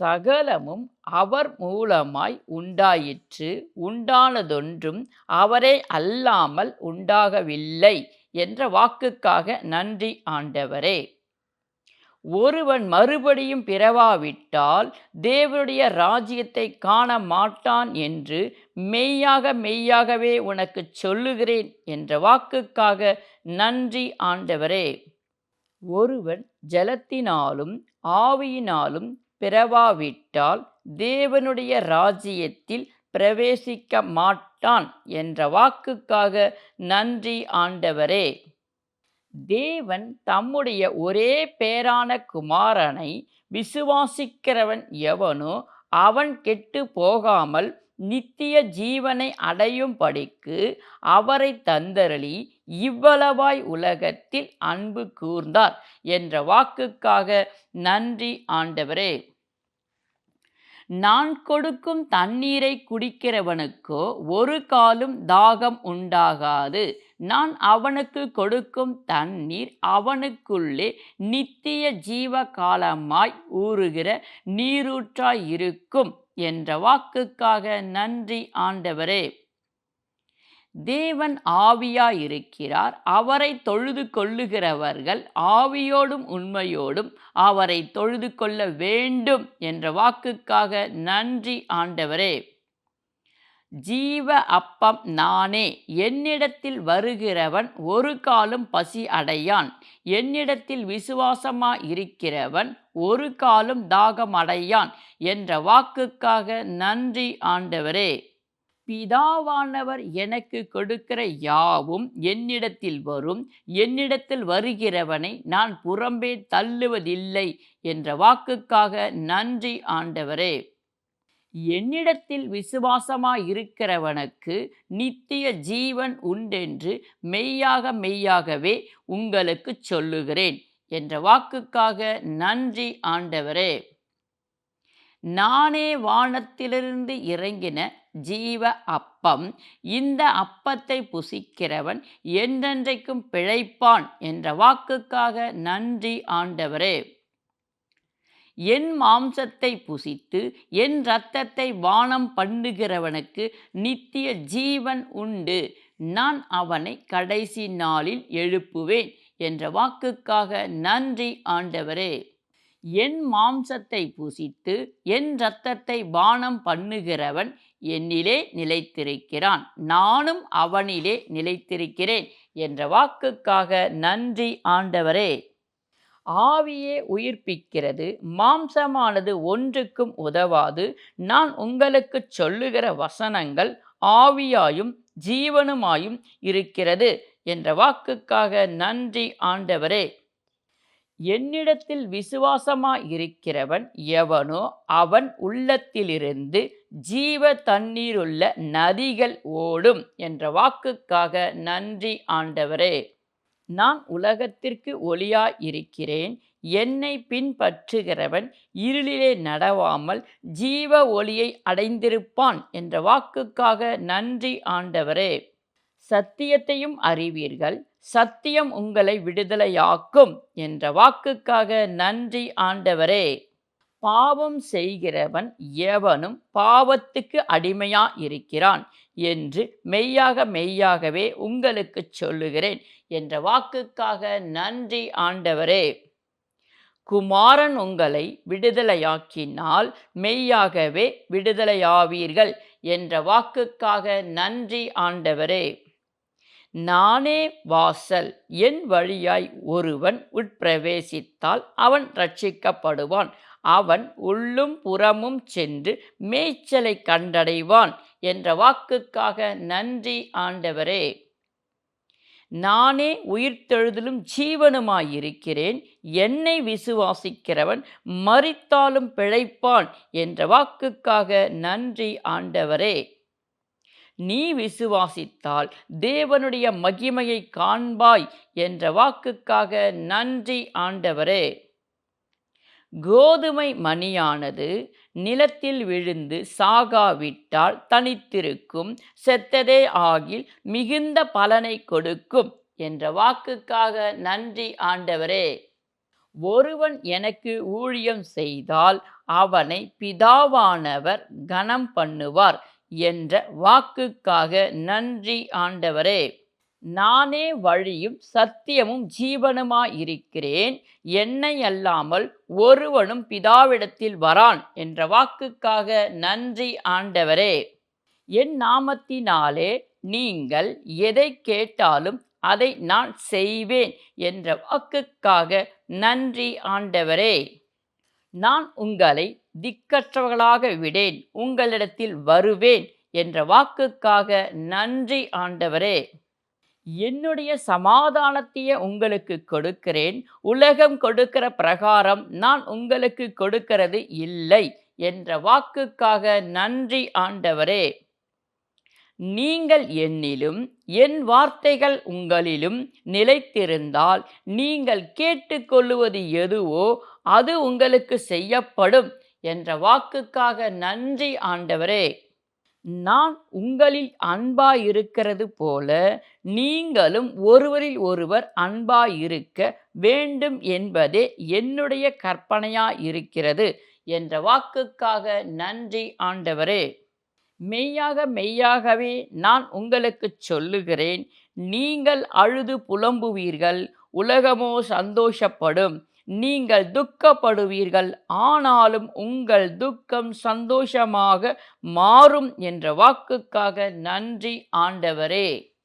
சகலமும் அவர் மூலமாய் உண்டாயிற்று. உண்டானதொன்றும் அவரே அல்லாமல் உண்டாகவில்லை என்ற வாக்குக்காக நன்றி ஆண்டவரே. ஒருவன் மறுபடியும் பிறவாவிட்டால் தேவனுடைய ராஜ்யத்தை காண மாட்டான் என்று மெய்யாக மெய்யாகவே உனக்கு சொல்லுகிறேன் என்ற வாக்குக்காக நன்றி ஆண்டவரே. ஒருவன் ஜலத்தினாலும் ஆவியினாலும் பிறவாவிட்டால் தேவனுடைய ராஜ்யத்தில் பிரவேசிக்க மாட்டான் என்ற வாக்குக்காக நன்றி ஆண்டவரே. தேவன் தம்முடைய ஒரே பேரான குமாரனை விசுவாசிக்கிறவன் எவனோ அவன் கெட்டு போகாமல் நித்திய ஜீவனை அடையும்படிக்கு அவரை தந்தரளி இவ்வளவாய் உலகத்தில் அன்பு கூர்ந்தார் என்ற வாக்குக்காக நன்றி ஆண்டவரே. நான் கொடுக்கும் தண்ணீரை குடிக்கிறவனுக்கோ ஒரு காலும் தாகம் உண்டாகாது. நான் அவனுக்கு கொடுக்கும் தண்ணீர் அவனுக்குள்ளே நித்திய ஜீவ காலமாய் ஊறுகிற நீரூற்றாய் இருக்கும் என்ற வாக்குக்காக நன்றி ஆண்டவரே. தேவன் ஆவியாயிருக்கிறார். அவரை தொழுது கொள்ளுகிறவர்கள் ஆவியோடும் உண்மையோடும் அவரை தொழுது கொள்ள வேண்டும் என்ற வாக்குக்காக நன்றி ஆண்டவரே. ஜீவ அப்பம் நானே என்னிடத்தில் வருகிறவன் ஒரு காலும் பசி அடையான். என்னிடத்தில் விசுவாசமா இருக்கிறவன் ஒரு காலும் தாகம் அடையான் என்ற வாக்குக்காக நன்றி ஆண்டவரே. பிதாவானவர் எனக்கு கொடுக்கிற யாவும் என்னிடத்தில் வரும் என்னிடத்தில் வருகிறவனை நான் புறம்பே தள்ளுவதில்லை என்ற வாக்குக்காக நன்றி ஆண்டவரே என்னிடத்தில் விசுவாசமாயிருக்கிறவனுக்கு நித்திய ஜீவன் உண்டென்று மெய்யாக மெய்யாகவே உங்களுக்கு சொல்லுகிறேன் என்ற வாக்குக்காக நன்றி ஆண்டவரே நானே வானத்திலிருந்து இறங்கின ஜீவ அப்பம். இந்த அப்பத்தை புசிக்கிறவன் என்றென்றைக்கும் பிழைப்பான் என்ற வாக்குக்காக நன்றி ஆண்டவரே. என் மாம்சத்தை புசித்து என் இரத்தத்தை வானம் பண்ணுகிறவனுக்கு நித்திய ஜீவன் உண்டு. நான் அவனை கடைசி நாளில் எழுப்புவேன் என்ற வாக்குக்காக நன்றி ஆண்டவரே. என் மாம்சத்தை புசித்து என் இரத்தத்தை பானம் பண்ணுகிறவன் என்னிலே நிலைத்திருக்கிறான். நானும் அவனிலே நிலைத்திருக்கிறேன் என்ற வாக்குக்காக நன்றி ஆண்டவரே. ஆவியே உயிர்ப்பிக்கிறது மாம்சமானது ஒன்றுக்கும் உதவாது. நான் உங்களுக்கு சொல்லுகிற வசனங்கள் ஆவியாயும் ஜீவனுமாயும் இருக்கிறது என்ற வாக்குக்காக நன்றி ஆண்டவரே. என்னிடத்தில் விசுவாசமாக இருக்கிறவன் எவனோ அவன் உள்ளத்திலிருந்து ஜீவ தண்ணீருள்ள நதிகள் ஓடும் என்ற வாக்குக்காக நன்றி ஆண்டவரே. நான் உலகத்திற்கு ஒளியாய் இருக்கிறேன் என்னை பின்பற்றுகிறவன் இருளிலே நடவாமல் ஜீவ ஒளியை அடைந்திருப்பான் என்ற வாக்குக்காக நன்றி ஆண்டவரே. சத்தியத்தையும் அறிவீர்கள் சத்தியம் உங்களை விடுதலையாக்கும் என்ற வாக்குக்காக நன்றி ஆண்டவரே. பாவம் செய்கிறவன் எவனும் பாவத்துக்கு அடிமையா இருக்கிறான் என்று மெய்யாக மெய்யாகவே உங்களுக்கு சொல்லுகிறேன் என்ற வாக்குக்காக நன்றி ஆண்டவரே. குமாரன் உங்களை விடுதலையாக்கினால் மெய்யாகவே விடுதலையாவீர்கள் என்ற வாக்குக்காக நன்றி ஆண்டவரே. நானே வாசல் என் வழியாய் ஒருவன் உட்பிரவேசித்தால் அவன் ரட்சிக்கப்படுவான் அவன் உள்ளும் புறமும் சென்று மேய்ச்சலை கண்டடைவான் என்ற வாக்குக்காக நன்றி ஆண்டவரே. நானே உயிர்த்தெழுதலும் ஜீவனுமாயிருக்கிறேன் என்னை விசுவாசிக்கிறவன் மறித்தாலும் பிழைப்பான் என்ற வாக்குக்காக நன்றி ஆண்டவரே. நீ விசுவாசித்தால் தேவனுடைய மகிமையை காண்பாய் என்ற வாக்குக்காக நன்றி ஆண்டவரே. கோதுமை மணியானது நிலத்தில் விழுந்து சாகாவிட்டால் தனித்திருக்கும் செத்ததே ஆகில் மிகுந்த பலனை கொடுக்கும் என்ற வாக்குக்காக நன்றி ஆண்டவரே. ஒருவன் எனக்கு ஊழியம் செய்தால் அவனை பிதாவானவர் கனம் பண்ணுவார் என்ற வாக்குக்காக நன்றி ஆண்டவரே நானே வழியும் சத்தியமும் ஜீவனுமாயிருக்கிறேன். என்னை அல்லாமல் ஒருவனும் பிதாவிடத்தில் வரான் என்ற வாக்குக்காக நன்றி ஆண்டவரே என் நாமத்தினாலே நீங்கள் எதை கேட்டாலும் அதை நான் செய்வேன் என்ற வாக்குக்காக நன்றி ஆண்டவரே நான் உங்களை திக்கற்றவர்களாக விடேன் உங்களிடத்தில் வருவேன் என்ற வாக்குக்காக நன்றி ஆண்டவரே. என்னுடைய சமாதானத்தையே உங்களுக்கு கொடுக்கிறேன் உலகம் கொடுக்கிற பிரகாரம் நான் உங்களுக்கு கொடுக்கிறது இல்லை என்ற வாக்குக்காக நன்றி ஆண்டவரே. நீங்கள் என்னிலும் என் வார்த்தைகள் உங்களிலும் நிலைத்திருந்தால் நீங்கள் கேட்டுக்கொள்ளுவது எதுவோ அது உங்களுக்கு செய்யப்படும். என்ற வாக்குக்காக நன்றி ஆண்டவரே. நான் உங்களில் அன்பாயிருக்கிறது போல நீங்களும் ஒருவரில் ஒருவர் அன்பாயிருக்க வேண்டும் என்பதே என்னுடைய கற்பனையாயிருக்கிறது என்ற வாக்குக்காக நன்றி ஆண்டவரே. மெய்யாக மெய்யாகவே நான் உங்களுக்கு சொல்லுகிறேன் நீங்கள் அழுது புலம்புவீர்கள் உலகமோ சந்தோஷப்படும் நீங்கள் துக்கப்படுவீர்கள். ஆனாலும் உங்கள் துக்கம் சந்தோஷமாக மாறும் என்ற வாக்குக்காக நன்றி ஆண்டவரே.